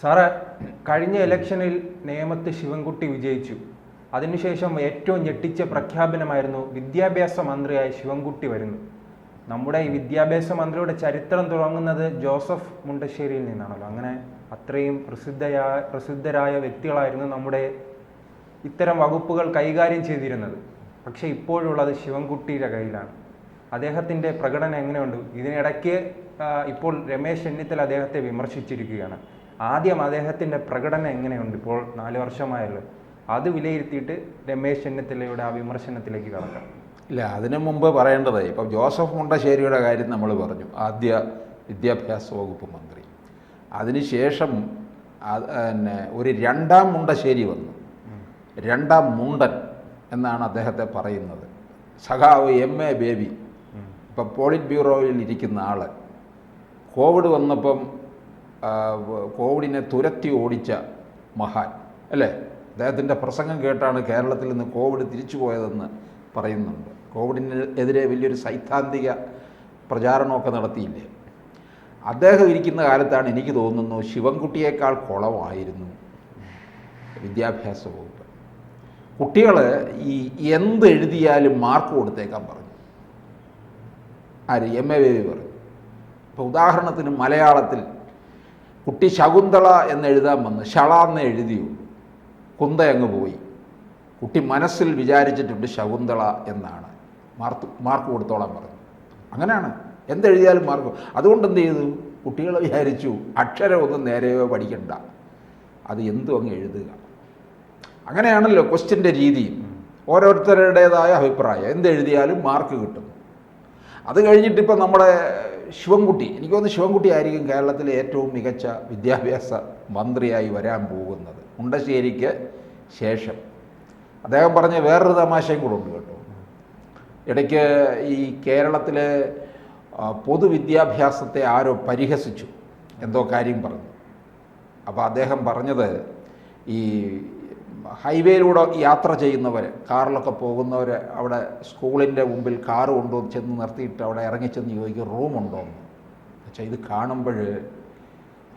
Sir കഴിഞ്ഞ ഇലക്ഷനിൽ നേമത്ത് ശിവൻകുട്ടി വിജയിച്ചു. അതിനുശേഷം ഏറ്റവും ഞെട്ടിച്ച പ്രഖ്യാപനമായിരുന്നു വിദ്യാഭ്യാസ മന്ത്രിയായി ശിവൻകുട്ടി വരുന്നു നമ്മുടെ ഈ വിദ്യാഭ്യാസ മന്ത്രിയുടെ ചരിത്രം തുടങ്ങുന്നത് ജോസഫ് മുണ്ടശ്ശേരിയിൽ നിന്നാണല്ലോ. അങ്ങനെ അത്രയും പ്രസിദ്ധയായ പ്രസിദ്ധരായ വ്യക്തികളായിരുന്നു നമ്മുടെ ഇത്തരം വകുപ്പുകൾ കൈകാര്യം ചെയ്തിരുന്നത്. പക്ഷേ ഇപ്പോഴുള്ളത് ശിവൻകുട്ടിയുടെ കയ്യിലാണ്. അദ്ദേഹത്തിന്റെ പ്രകടനം എങ്ങനെയുണ്ട്? ഇതിനിടയ്ക്ക് ഇപ്പോൾ രമേശ് ചെന്നിത്തല അദ്ദേഹത്തെ വിമർശിച്ചിരിക്കുകയാണ്. ആദ്യം അദ്ദേഹത്തിന്റെ പ്രകടനം എങ്ങനെയുണ്ട്? ഇപ്പോൾ നാല് വർഷമായല്ലോ. അത് വിലയിരുത്തിയിട്ട് രമേശ് ചെന്നിത്തലയുടെ ആ വിമർശനത്തിലേക്ക് കടക്കാം. ഇല്ല അതിനു മുമ്പ് പറയേണ്ടത് ഇപ്പം ജോസഫ് മുണ്ടശ്ശേരിയുടെ കാര്യം നമ്മൾ പറഞ്ഞു. ആദ്യ വിദ്യാഭ്യാസ വകുപ്പ് മന്ത്രി. അതിനുശേഷം അത് പിന്നെ ഒരു രണ്ടാം മുണ്ടശ്ശേരി വന്നു. രണ്ടാം മുണ്ടൻ എന്നാണ് അദ്ദേഹത്തെ പറയുന്നത്. സഖാവ് എം എ ബേബി. ഇപ്പം പോളിറ്റ് ബ്യൂറോയിൽ ഇരിക്കുന്ന ആൾ കോവിഡ് വന്നപ്പം കോവിഡിനെ തുരത്തി ഓടിച്ച മഹാൻ അല്ലേ? അദ്ദേഹത്തിന്റെ പ്രസംഗം കേട്ടാണ് കേരളത്തിൽ നിന്ന് കോവിഡ് തിരിച്ചു പോയതെന്ന് പറയുന്നുണ്ട്. കോവിഡിനെതിരെ വലിയൊരു സൈദ്ധാന്തിക പ്രചാരണമൊക്കെ നടത്തിയില്ലേ? അദ്ദേഹം ഇരിക്കുന്ന കാലത്താണ് എനിക്ക് തോന്നുന്നു ശിവൻകുട്ടിയേക്കാൾ കുളമായിരുന്നു വിദ്യാഭ്യാസ വകുപ്പ്. കുട്ടികൾ ഈ എന്ത് എഴുതിയാലും മാർക്ക് കൊടുത്തേക്കാൻ പറഞ്ഞു. ആര്? എം എ ബേബി പറഞ്ഞു. ഇപ്പോൾ ഉദാഹരണത്തിന് മലയാളത്തിൽ കുട്ടി ശകുന്തള എന്നെഴുതാൻ വന്ന് ഷള എന്ന് എഴുതിയുള്ളൂ. കുന്ത അങ്ങ് പോയി. കുട്ടി മനസ്സിൽ വിചാരിച്ചിട്ടുണ്ട് ശകുന്തള എന്നാണ്. മാർക്ക് മാർക്ക് കൊടുത്തോളാൻ പറഞ്ഞു. അങ്ങനെയാണ്. എന്തെഴുതിയാലും മാർക്ക്. അതുകൊണ്ട് എന്ത് ചെയ്തു? കുട്ടികൾ വിചാരിച്ചു അക്ഷരമൊന്നും നേരെയോ പഠിക്കണ്ട. അത് എന്തു അങ്ങ് എഴുതുക. അങ്ങനെയാണല്ലോ ക്വസ്റ്റ്യന്റെ രീതി. ഓരോരുത്തരുടേതായ അഭിപ്രായം. എന്തെഴുതിയാലും മാർക്ക് കിട്ടും. അത് കഴിഞ്ഞിട്ടിപ്പോൾ നമ്മുടെ ശിവൻകുട്ടി എനിക്ക് തോന്നുന്നു ശിവൻകുട്ടി ആയിരിക്കും കേരളത്തിലെ ഏറ്റവും മികച്ച വിദ്യാഭ്യാസ മന്ത്രിയായി വരാൻ പോകുന്നത്. മുണ്ടശ്ശേരിക്ക് ശേഷം. അദ്ദേഹം പറഞ്ഞ വേറൊരു തമാശയും കൂടെ ഉണ്ട് കേട്ടോ. ഇടയ്ക്ക് ഈ കേരളത്തിലെ പൊതുവിദ്യാഭ്യാസത്തെ ആരോ പരിഹസിച്ചു എന്തോ കാര്യം പറഞ്ഞു. അപ്പോൾ അദ്ദേഹം പറഞ്ഞത് ഈ ഹൈവേയിലൂടെ യാത്ര ചെയ്യുന്നവർ കാറിലൊക്കെ പോകുന്നവർ അവിടെ സ്കൂളിന്റെ മുമ്പിൽ കാറ് കൊണ്ടു ചെന്ന് നിർത്തിയിട്ട് അവിടെ ഇറങ്ങിച്ചെന്ന് ചോദിക്കും റൂമുണ്ടോ? എന്ന്. പക്ഷേ ഇത് കാണുമ്പോൾ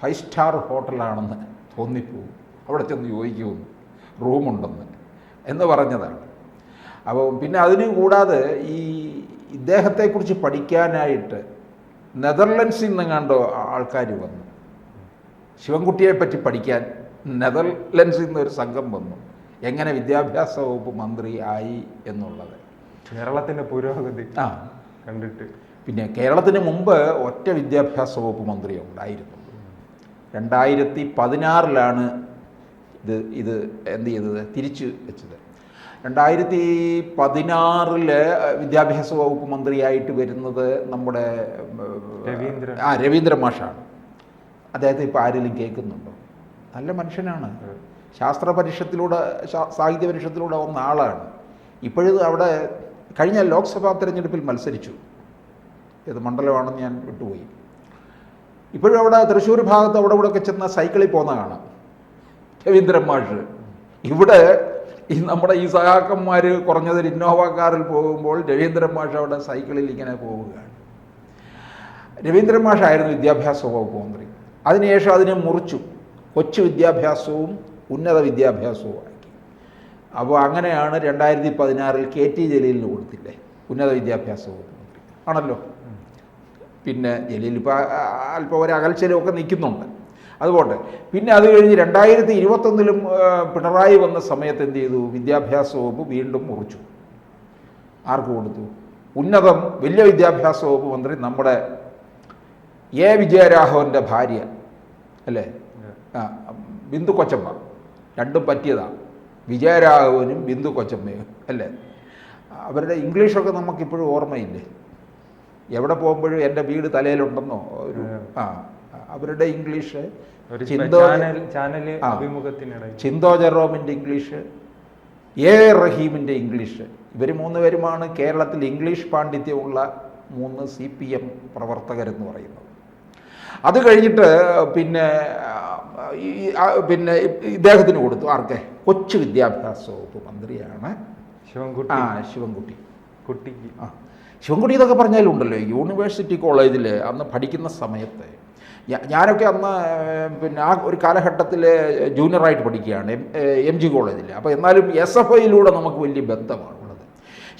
ഫൈവ് സ്റ്റാർ ഹോട്ടലാണെന്ന് തോന്നിപ്പോവും അവിടെ ചെന്ന് ചോദിക്കുമെന്ന് റൂമുണ്ടെന്ന്. എന്ന് പറഞ്ഞതാണ്. അപ്പോൾ പിന്നെ അതിന് കൂടാതെ ഈ ഇദ്ദേഹത്തെക്കുറിച്ച് പഠിക്കാനായിട്ട് നെതർലൻഡ്സിൽ നിന്നെങ്ങാണ്ടോ ആൾക്കാർ വന്നു. ശിവൻകുട്ടിയെ പറ്റി പഠിക്കാൻ നെതർലൻഡ്സിൽ നിന്നൊരു സംഘം വന്നു. എങ്ങനെ വിദ്യാഭ്യാസ വകുപ്പ് മന്ത്രി ആയി എന്നുള്ളത്. കേരളത്തിന്റെ പുരോഗതി ആ. കണ്ടിട്ട്. പിന്നെ കേരളത്തിന് മുമ്പ് ഒറ്റ വിദ്യാഭ്യാസ വകുപ്പ് മന്ത്രി ഉണ്ടായിരുന്നു. രണ്ടായിരത്തി പതിനാറിലാണ് ഇത് ഇത് എന്ത് ചെയ്തത്? തിരിച്ചു വെച്ചത്. രണ്ടായിരത്തി പതിനാറിൽ വിദ്യാഭ്യാസ വകുപ്പ് മന്ത്രിയായിട്ട് വരുന്നത് നമ്മുടെ രവീന്ദ്ര. ആ രവീന്ദ്ര മാഷാണ്. അദ്ദേഹത്തെ ഇപ്പോൾ ആരെങ്കിലും കേൾക്കുന്നുണ്ടോ? നല്ല മനുഷ്യനാണ്. ശാസ്ത്ര പരിഷത്തിലൂടെ സാഹിത്യ പരിഷത്തിലൂടെ വന്ന ആളാണ്. ഇപ്പോഴും അവിടെ കഴിഞ്ഞ ലോക്സഭാ തിരഞ്ഞെടുപ്പിൽ മത്സരിച്ചു. ഏത് മണ്ഡലമാണെന്ന് ഞാൻ വിട്ടുപോയി. ഇപ്പോഴും അവിടെ തൃശ്ശൂർ ഭാഗത്ത് അവിടെ ഇവിടെ ഒക്കെ ചെന്ന സൈക്കിളിൽ പോകുന്ന കാണാം. രവീന്ദ്രൻ മാഷ്. ഇവിടെ ഈ നമ്മുടെ ഈ സഹാക്കന്മാർ കുറഞ്ഞത് ഇന്നോവ കാറിൽ പോകുമ്പോൾ രവീന്ദ്രൻ മാഷ് അവിടെ സൈക്കിളിൽ ഇങ്ങനെ പോവുകയാണ്. രവീന്ദ്രൻ മാഷായിരുന്നു വിദ്യാഭ്യാസ വകുപ്പ് മന്ത്രി. അതിനുശേഷം അതിനെ മുറിച്ചു. കൊച്ചു വിദ്യാഭ്യാസവും ഉന്നത വിദ്യാഭ്യാസവും അപ്പോൾ അങ്ങനെയാണ് രണ്ടായിരത്തി പതിനാറിൽ കെ ടി ജലീലിന് കൊടുത്തില്ലേ? ഉന്നത വിദ്യാഭ്യാസ വകുപ്പ് ആണല്ലോ? പിന്നെ ജലീൽ ഇപ്പോൾ അല്പം ഒരു അകൽച്ചലൊക്കെ നിൽക്കുന്നുണ്ട്. അതുകൊണ്ട് പിന്നെ അത് കഴിഞ്ഞ് രണ്ടായിരത്തി ഇരുപത്തൊന്നിലും പിണറായി വന്ന സമയത്ത് എന്ത് ചെയ്തു? വിദ്യാഭ്യാസ വകുപ്പ് വീണ്ടും മുറിച്ചു. ആർക്ക് കൊടുത്തു? ഉന്നതം വലിയ വിദ്യാഭ്യാസ വകുപ്പ് മന്ത്രി നമ്മുടെ എ വിജയരാഘവന്റെ ഭാര്യ അല്ലേ? ബിന്ദു കൊച്ചമ്മ. രണ്ടും പറ്റിയതാണ് വിജയരാഘവനും ബിന്ദു കൊച്ചമ്മയും അല്ലേ? അവരുടെ ഇംഗ്ലീഷൊക്കെ നമുക്കിപ്പോഴും ഓർമ്മയില്ലേ? എവിടെ പോകുമ്പോഴും എന്റെ വീട് തലയിലുണ്ടെന്നോ? ഒരു ആ. അവരുടെ ഇംഗ്ലീഷ് ചിന്തോ ചിന്തോ ജെറോമിന്റെ ഇംഗ്ലീഷ് എ റഹീമിന്റെ ഇംഗ്ലീഷ്. ഇവർ മൂന്നുപേരുമാണ് കേരളത്തിൽ ഇംഗ്ലീഷ് പാണ്ഡിത്യമുള്ള മൂന്ന് സി പി എം പ്രവർത്തകരെന്ന് പറയുന്നത്. അത് കഴിഞ്ഞിട്ട് പിന്നെ ഈ പിന്നെ ഇദ്ദേഹത്തിന് കൊടുത്തു. ആർക്കെ? കൊച്ചു വിദ്യാഭ്യാസ വകുപ്പ് മന്ത്രിയാണ്. ശിവൻകുട്ടി. ആ ശിവൻകുട്ടി. കുട്ടിക്ക്. ആ. ശിവൻകുട്ടി ഇതൊക്കെ പറഞ്ഞാലുണ്ടല്ലോ യൂണിവേഴ്സിറ്റി കോളേജിൽ അന്ന് പഠിക്കുന്ന സമയത്ത് ഞാനൊക്കെ അന്ന് പിന്നെ ആ ഒരു കാലഘട്ടത്തിൽ ജൂനിയറായിട്ട് പഠിക്കുകയാണ് എം എം ജി കോളേജിൽ അപ്പോൾ എന്നാലും എസ് എഫ് ഐയിലൂടെ നമുക്ക് വലിയ ബന്ധമാണ്.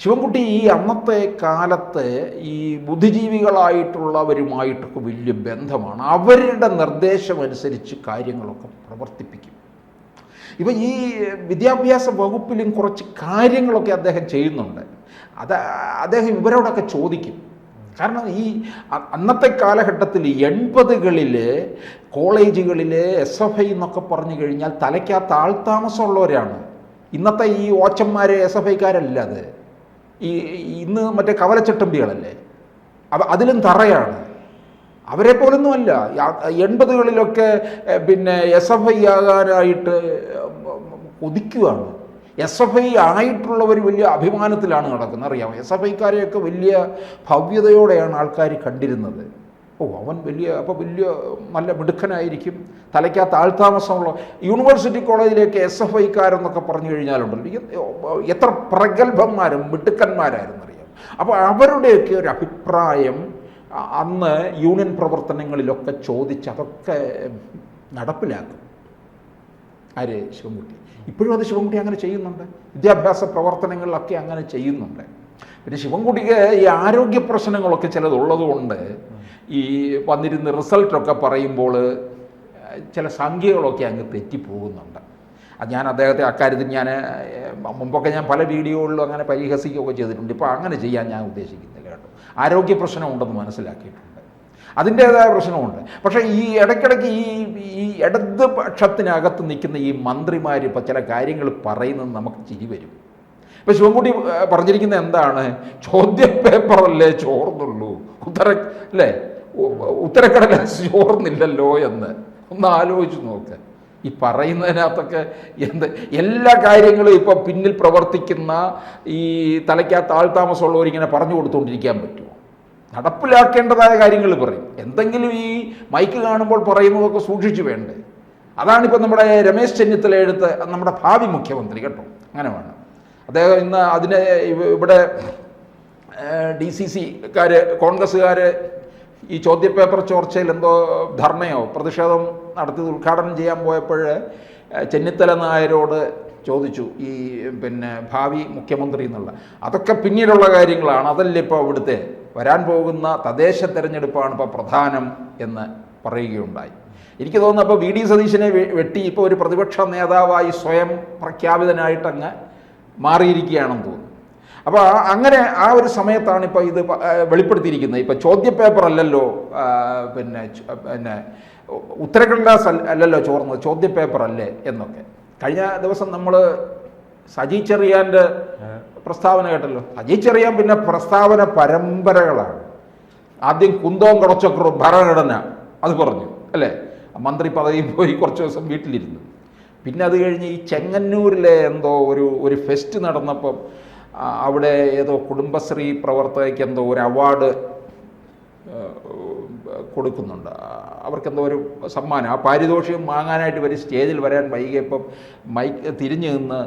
ശിവൻകുട്ടി ഈ അന്നത്തെ കാലത്ത് ഈ ബുദ്ധിജീവികളായിട്ടുള്ളവരുമായിട്ടൊക്കെ വലിയ ബന്ധമാണ്. അവരുടെ നിർദ്ദേശമനുസരിച്ച് കാര്യങ്ങളൊക്കെ പ്രവർത്തിപ്പിക്കും. ഇപ്പം ഈ വിദ്യാഭ്യാസ വകുപ്പിലും കുറച്ച് കാര്യങ്ങളൊക്കെ അദ്ദേഹം ചെയ്യുന്നുണ്ട്. അത് അദ്ദേഹം ഇവരോടൊക്കെ ചോദിക്കും. കാരണം ഈ അന്നത്തെ കാലഘട്ടത്തിൽ എൺപതുകളിൽ കോളേജുകളിൽ എസ് എഫ് ഐ എന്നൊക്കെ പറഞ്ഞു കഴിഞ്ഞാൽ തലയ്ക്കകത്ത് ആൾതാമസമുള്ളവരാണ് ഇന്നത്തെ ഈ ഓച്ചന്മാർ എസ് എഫ് ഐക്കാരല്ല അത്. ഈ ഇന്ന് മറ്റേ കവലച്ചട്ടമ്പികളല്ലേ? അവ അതിലും തറയാണ്. അവരെ പോലൊന്നുമല്ല. അല്ല എൺപതുകളിലൊക്കെ പിന്നെ എസ് എഫ് ഐ ആകാനായിട്ട് കൊതിക്കുകയാണ് എസ് എഫ് ഐ ആയിട്ടുള്ളവർ വലിയ അഭിമാനത്തിലാണ് നടക്കുന്നത്. അറിയാമോ? എസ് എഫ് ഐക്കാരെയൊക്കെ വലിയ ഭവ്യതയോടെയാണ് ആൾക്കാർ കണ്ടിരുന്നത്. ഓ അവൻ വലിയ അപ്പോൾ വലിയ നല്ല മിടുക്കനായിരിക്കും. തലയ്ക്കകത്ത് ആൾതാമസമുള്ള യൂണിവേഴ്സിറ്റി കോളേജിലേക്ക് എസ് എഫ് ഐക്കാരെന്നൊക്കെ പറഞ്ഞു കഴിഞ്ഞാലുണ്ടല്ലോ എത്ര പ്രഗത്ഭന്മാരും മിടുക്കന്മാരായിരുന്നു അറിയാം അപ്പോൾ അവരുടെയൊക്കെ ഒരു അഭിപ്രായം അന്ന് യൂണിയൻ പ്രവർത്തനങ്ങളിലൊക്കെ ചോദിച്ച് അതൊക്കെ നടപ്പിലാക്കും. ആര്? ശിവൻകുട്ടി. ഇപ്പോഴും അത് ശിവൻകുട്ടി അങ്ങനെ ചെയ്യുന്നുണ്ട്. വിദ്യാഭ്യാസ പ്രവർത്തനങ്ങളിലൊക്കെ അങ്ങനെ ചെയ്യുന്നുണ്ട്. പിന്നെ ശിവൻകുട്ടിക്ക് ഈ ആരോഗ്യ പ്രശ്നങ്ങളൊക്കെ ചിലതുള്ളതുകൊണ്ട് ഈ വന്നിരുന്ന് റിസൾട്ടൊക്കെ പറയുമ്പോൾ ചില സംഖ്യകളൊക്കെ അങ്ങ് തെറ്റിപ്പോകുന്നുണ്ട്. അത് ഞാൻ അദ്ദേഹത്തെ അക്കാര്യത്തിൽ ഞാൻ മുമ്പൊക്കെ ഞാൻ പല വീഡിയോകളിലും അങ്ങനെ പരിഹസിക്കുകയൊക്കെ ചെയ്തിട്ടുണ്ട്. ഇപ്പോൾ അങ്ങനെ ചെയ്യാൻ ഞാൻ ഉദ്ദേശിക്കുന്നില്ല കേട്ടോ. ആരോഗ്യ പ്രശ്നമുണ്ടെന്ന് മനസ്സിലാക്കിയിട്ടുണ്ട്. അതിന്റേതായ പ്രശ്നമുണ്ട്. പക്ഷേ ഈ ഇടയ്ക്കിടയ്ക്ക് ഈ ഈ ഇടത് പക്ഷത്തിനകത്ത് നിൽക്കുന്ന ഈ മന്ത്രിമാർ ഇപ്പോൾ ചില കാര്യങ്ങൾ പറയുന്നത് നമുക്ക് ചിരി വരും. ഇപ്പം ശിവൻകുട്ടി പറഞ്ഞിരിക്കുന്ന എന്താണ്? ചോദ്യ പേപ്പറല്ലേ ചോർന്നുള്ളൂ. ഉത്തര അല്ലേ? ഉത്തരക്കടല ചോർന്നില്ലല്ലോ എന്ന്. ഒന്ന് ആലോചിച്ച് നോക്ക്. ഈ പറയുന്നതിനകത്തൊക്കെ എന്ത് എല്ലാ കാര്യങ്ങളും ഇപ്പം പിന്നിൽ പ്രവർത്തിക്കുന്ന ഈ തലയ്ക്കകത്ത് ആൾതാമസമുള്ളവർ ഇങ്ങനെ പറഞ്ഞു കൊടുത്തുകൊണ്ടിരിക്കാൻ പറ്റുമോ? നടപ്പിലാക്കേണ്ടതായ കാര്യങ്ങൾ പറയും. എന്തെങ്കിലും ഈ മൈക്ക് കാണുമ്പോൾ പറയുന്നതൊക്കെ സൂക്ഷിച്ചു വേണ്ടേ? അതാണിപ്പോൾ നമ്മുടെ രമേശ് ചെന്നിത്തല എടുത്ത് നമ്മുടെ ഭാവി മുഖ്യമന്ത്രി കേട്ടോ? അങ്ങനെ വേണം. അദ്ദേഹം ഇന്ന് അതിനെ ഇവിടെ ഡി സി സിക്കാർ കോൺഗ്രസ്സുകാർ ഈ ചോദ്യപേപ്പർ ചോർച്ചയിൽ എന്തോ ധർണയോ പ്രതിഷേധം നടത്തി ഉദ്ഘാടനം ചെയ്യാൻ പോയപ്പോൾ ചെന്നിത്തല നായരോട് ചോദിച്ചു ഈ പിന്നെ ഭാവി മുഖ്യമന്ത്രി എന്നുള്ള. അതൊക്കെ പിന്നീടുള്ള കാര്യങ്ങളാണ്. അതല്ലേ ഇപ്പോൾ അവിടുത്തെ വരാൻ പോകുന്ന തദ്ദേശ തെരഞ്ഞെടുപ്പാണ് ഇപ്പോൾ പ്രധാനം എന്ന് പറയുകയുണ്ടായി. എനിക്ക് തോന്നുന്നു അപ്പോൾ വി. ഡി. സതീശനെ വെട്ടി ഇപ്പോൾ ഒരു പ്രതിപക്ഷ നേതാവായി സ്വയം പ്രഖ്യാപിതനായിട്ടങ്ങ് മാറിയിരിക്കുകയാണെന്ന് തോന്നുന്നു. അപ്പോൾ അങ്ങനെ ആ ഒരു സമയത്താണ് ഇപ്പോൾ ഇത് വെളിപ്പെടുത്തിയിരിക്കുന്നത്. ഇപ്പോൾ ചോദ്യപേപ്പർ അല്ലല്ലോ പിന്നെ പിന്നെ ഉത്തരക്കടലാസ് അല്ല- അല്ലല്ലോ ചോർന്നത് ചോദ്യപേപ്പർ അല്ലേ എന്നൊക്കെ. കഴിഞ്ഞ ദിവസം നമ്മൾ സജി ചെറിയാന്റെ പ്രസ്താവന കേട്ടല്ലോ. സജി ചെറിയാൻ പിന്നെ പ്രസ്താവന പരമ്പരകളാണ്. ആദ്യം കുന്തവും കുറച്ചൊക്കെ ഭരണഘടന അത് പറഞ്ഞു അല്ലേ? മന്ത്രി പദവിയിൽ പോയി കുറച്ച് ദിവസം വീട്ടിലിരുന്നു. പിന്നെ അത് കഴിഞ്ഞ് ഈ ചെങ്ങന്നൂരിലെ എന്തോ ഒരു ഒരു ഫെസ്റ്റ് നടന്നപ്പം അവിടെ ഏതോ കുടുംബശ്രീ പ്രവർത്തകയ്ക്ക് എന്തോ ഒരു അവാർഡ് കൊടുക്കുന്നുണ്ട്. അവർക്കെന്തോ ഒരു സമ്മാനം. ആ പാരിതോഷികം വാങ്ങാനായിട്ട് ഇവർ സ്റ്റേജിൽ വരാൻ വൈകിയപ്പം മൈക്ക് തിരിഞ്ഞു നിന്ന്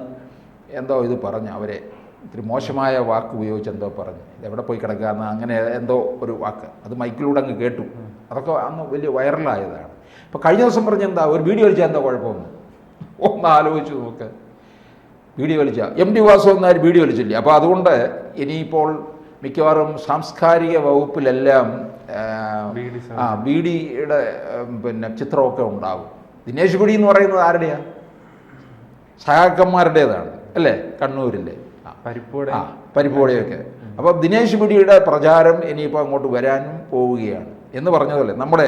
എന്തോ ഇത് പറഞ്ഞു. അവരെ ഇത്തിരി മോശമായ വാക്ക് ഉപയോഗിച്ച് എന്തോ പറഞ്ഞു. എവിടെ പോയി കിടക്കാമെന്ന് അങ്ങനെ എന്തോ ഒരു വാക്ക്. അത് മൈക്കിലൂടെ അങ്ങ് കേട്ടു. അതൊക്കെ അന്ന് വലിയ വൈറലായതാണ്. അപ്പോൾ കഴിഞ്ഞ ദിവസം പറഞ്ഞ എന്താ? ഒരു വീഡിയോ വലിച്ചാൽ എന്താ കുഴപ്പമൊന്നും. ഒന്ന് ആലോചിച്ച് നോക്ക്. വീഡിയോ വലിച്ച എം ഡി വാസു എന്നാൽ വീഡിയോ വലിച്ചില്ലേ അപ്പോൾ അതുകൊണ്ട് ഇനിയിപ്പോൾ മിക്കവാറും സാംസ്കാരിക വകുപ്പിലെല്ലാം ആ, ബി ഡിയുടെ പിന്നെ ചിത്രമൊക്കെ ഉണ്ടാകും ദിനേശ് ബിഡി എന്ന് പറയുന്നത് ആരുടെയാണ് സഹാക്കന്മാരുടേതാണ് അല്ലേ? കണ്ണൂരിലെ പരിപ്പൂടെ ആ പരിപ്പോടെയൊക്കെ അപ്പോൾ ദിനേശ് ബിഡിയുടെ പ്രചാരം ഇനിയിപ്പോൾ അങ്ങോട്ട് വരാനും പോവുകയാണ്. എന്ന് പറഞ്ഞതല്ലേ നമ്മുടെ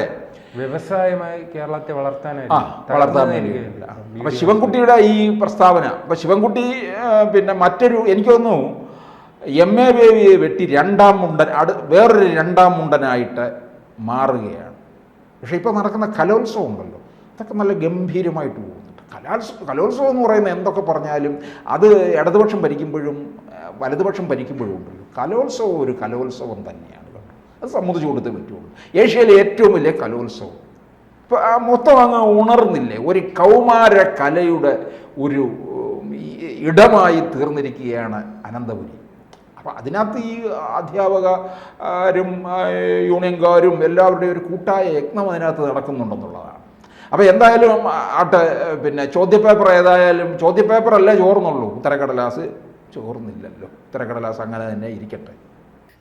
വ്യവസായമായി കേരളത്തെ ആ വളർത്താൻ വേണ്ടിയിട്ടില്ല അപ്പൊ ശിവൻകുട്ടിയുടെ ഈ പ്രസ്താവന അപ്പൊ ശിവൻകുട്ടി പിന്നെ മറ്റൊരു എനിക്ക് തോന്നുന്നു എം എ ബേബിയെ വെട്ടി രണ്ടാം മുണ്ടൻ അടു വേറൊരു രണ്ടാം മുണ്ടനായിട്ട് മാറുകയാണ്. പക്ഷേ ഇപ്പോൾ നടക്കുന്ന കലോത്സവം ഉണ്ടല്ലോ അതൊക്കെ നല്ല ഗംഭീരമായിട്ട് പോകുന്നുണ്ട്. കലോത്സവം കലോത്സവം എന്ന് പറയുന്നത് എന്തൊക്കെ പറഞ്ഞാലും അത് ഇടതുപക്ഷം ഭരിക്കുമ്പോഴും വലതുപക്ഷം ഭരിക്കുമ്പോഴും ഉണ്ടല്ലോ. കലോത്സവം ഒരു കലോത്സവം തന്നെയാണ്. അത് സമ്മതിച്ചു കൊടുത്തേ പറ്റുള്ളൂ. ഏഷ്യയിലെ ഏറ്റവും വലിയ കലോത്സവം. ഇപ്പം ആ മൊത്തം അങ്ങ് ഉണർന്നില്ലേ? ഒരു കൗമാര കലയുടെ ഒരു ഇടമായി തീർന്നിരിക്കുകയാണ് അനന്തപുരി. അപ്പം അതിനകത്ത് ഈ അധ്യാപകരും യൂണിയൻകാരും എല്ലാവരുടെയും ഒരു കൂട്ടായ യജ്ഞം അതിനകത്ത് നടക്കുന്നുണ്ടെന്നുള്ളതാണ്. അപ്പോൾ എന്തായാലും ആട്ടെ പിന്നെ ചോദ്യപേപ്പർ ഏതായാലും ചോദ്യപേപ്പർ അല്ലേ ചോർന്നുള്ളൂ. ഉത്തരക്കടലാസ് ചോർന്നില്ലല്ലോ. ഉത്തരക്കടലാസ് അങ്ങനെ തന്നെ ഇരിക്കട്ടെ.